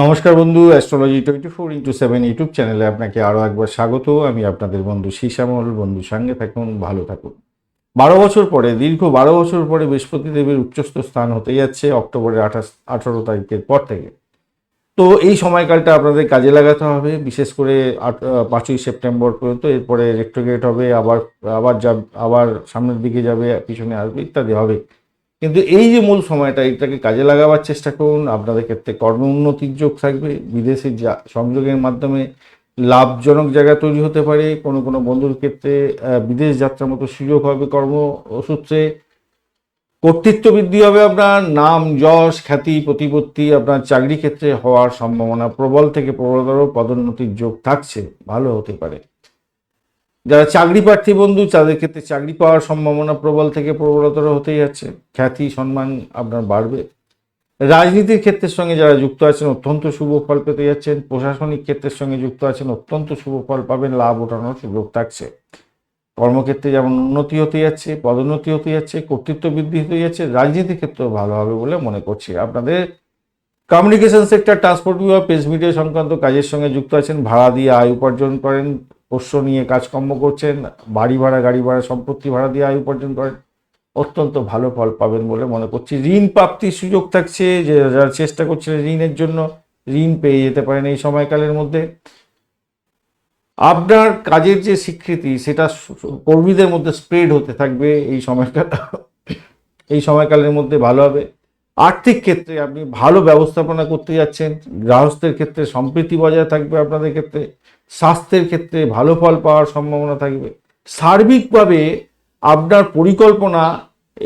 নমস্কার বন্ধু astrology twenty four into seven YouTube চ্যানেলে আপনাকে আরও একবার স্বাগত। আমি আপনাদের বন্ধু শীশামল বন্ধু সঙ্গে থাকুন, ভালো থাকুন। বারো বছর পরে, দীর্ঘ বারো বছর পরে বৃহস্পতি দেবীর উচ্চস্থ স্থান হতে যাচ্ছে অক্টোবরের আঠাশ, আঠারো তারিখের পর থেকে। তো এই সময়কালটা আপনাদের কাজে লাগাতে হবে, বিশেষ করে পাঁচই সেপ্টেম্বর পর্যন্ত, এরপরে রেক্টোগেট হবে, আবার আবার যা আবার সামনের দিকে যাবে, পিছনে আসবে, ইত্যাদি হবে। কিন্তু এই যে মূল সময়টা, এটাকে কাজে লাগাবার চেষ্টা করুন। আপনাদের ক্ষেত্রে কর্ম উন্নতির যোগ থাকবে। বিদেশে যা, সংযোগের মাধ্যমে লাভজনক জায়গা তৈরি হতে পারে। কোনো কোনো বন্ধুর ক্ষেত্রে বিদেশ যাত্রার মতো সুযোগ হবে কর্ম সূত্রে। কর্তৃত্ব বৃদ্ধি হবে আপনার। নাম, যশ, খ্যাতি, প্রতিপত্তি আপনার চাকরি ক্ষেত্রে হওয়ার সম্ভাবনা প্রবল থেকে প্রবলতর পদোন্নতির যোগ থাকছে। ভালো হতে পারে। যারা চাকরি প্রার্থী বন্ধু, তাদের ক্ষেত্রে চাকরি পাওয়ার সম্ভাবনা প্রবল থেকে প্রবলতর হতেই যাচ্ছে। খ্যাতি, সম্মান আপনার বাড়বে। রাজনীতির ক্ষেত্রের সঙ্গে যারা যুক্ত আছেন, অত্যন্ত শুভ ফল পেতে যাচ্ছেন। প্রশাসনিক ক্ষেত্রের সঙ্গে যুক্ত আছেন, অত্যন্ত শুভ ফল পাবেন। লাভ ওঠানোর সুযোগ থাকছে। কর্মক্ষেত্রে যেমন উন্নতি হতে যাচ্ছে, পদোন্নতি হতে যাচ্ছে, কর্তৃত্ব বৃদ্ধি হতে যাচ্ছে, রাজনীতির ক্ষেত্রেও ভালো হবে বলে মনে করছি। আপনাদের কমিউনিকেশন সেক্টর ট্রান্সপোর্ট বিভাগ প্রেস মিডিয়া সংক্রান্ত কাজের সঙ্গে যুক্ত আছেন, ভাড়া দিয়ে আয় উপার্জন করেন পোষ্য নিয়ে কাজকর্ম করছেন, বাড়ি ভাড়া, গাড়ি ভাড়া, সম্পত্তি ভাড়া দিয়ে আয় উপার্জন করেন। অত্যন্ত ভালো ফল পাবেন বলে মনে করছি। ঋণ প্রাপ্তির সুযোগ থাকছে যে যারা চেষ্টা করছেন ঋণের জন্য, ঋণ পেয়ে যেতে পারেন এই সময়কালের মধ্যে। আপনার কাজের যে স্বীকৃতি, সেটা কর্মীদের মধ্যে স্প্রেড হতে থাকবে এই সময়কাল, এই সময়কালের মধ্যে ভালো হবে। আর্থিক ক্ষেত্রে আপনি ভালো ব্যবস্থাপনা করতে যাচ্ছেন গৃহস্থের ক্ষেত্রে সম্প্রীতি বজায় থাকবে আপনাদের ক্ষেত্রে, স্বাস্থ্যের ক্ষেত্রে ভালো ফল পাওয়ার সম্ভাবনা থাকবে। সার্বিকভাবে আপনার পরিকল্পনা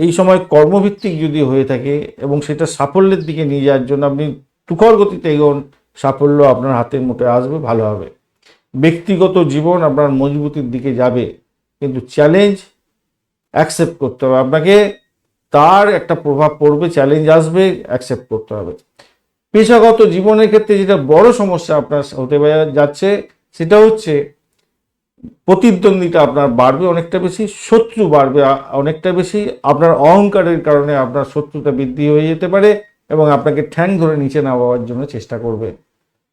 এই সময় কর্মভিত্তিক যদি হয়ে থাকে এবং সেটা সাফল্যের দিকে নিয়ে যাওয়ার জন্য আপনি তুখর গতিতে এগোন, সাফল্য আপনার হাতের মুঠে আসবে, ভালো হবে। ব্যক্তিগত জীবন আপনার মজবুতির দিকে যাবে, কিন্তু চ্যালেঞ্জ অ্যাকসেপ্ট করতে হবে। আপনাকে তার একটা প্রভাব পড়বে চ্যালেঞ্জ আসবে অ্যাকসেপ্ট করতে হবে। পেশাগত জীবনের ক্ষেত্রে যেটা বড় সমস্যা আপনার হতে যাচ্ছে সেটা হচ্ছে প্রতিদ্বন্দ্বিতা আপনার বাড়বে অনেকটা বেশি, শত্রু বাড়বে অনেকটা বেশি, আপনার অহংকারের কারণে আপনার শত্রুতা বৃদ্ধি হয়ে যেতে পারে এবং আপনাকে ঠ্যাং ধরে নিচে নামাবার জন্য চেষ্টা করবে।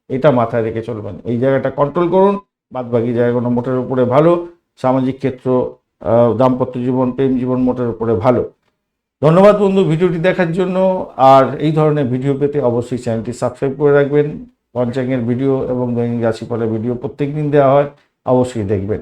এটা মাথায় রেখে চলবেন। এই জায়গাটা কন্ট্রোল করুন বাদ বাকি জায়গাগুলো মোটের উপরে ভালো, সামাজিক ক্ষেত্র দাম্পত্য জীবন, প্রেম জীবন মোটের উপরে ভালো। ধন্যবাদ বন্ধু ভিডিওটি দেখার জন্য। আর এই ধরনের ভিডিও পেতে অবশ্যই চ্যানেলটি সাবস্ক্রাইব করে রাখবেন। পঞ্চাঙ্গের ভিডিও এবং দৈনিক রাশিফলের ভিডিও প্রত্যেক দিন দেওয়া হয়, অবশ্যই দেখবেন।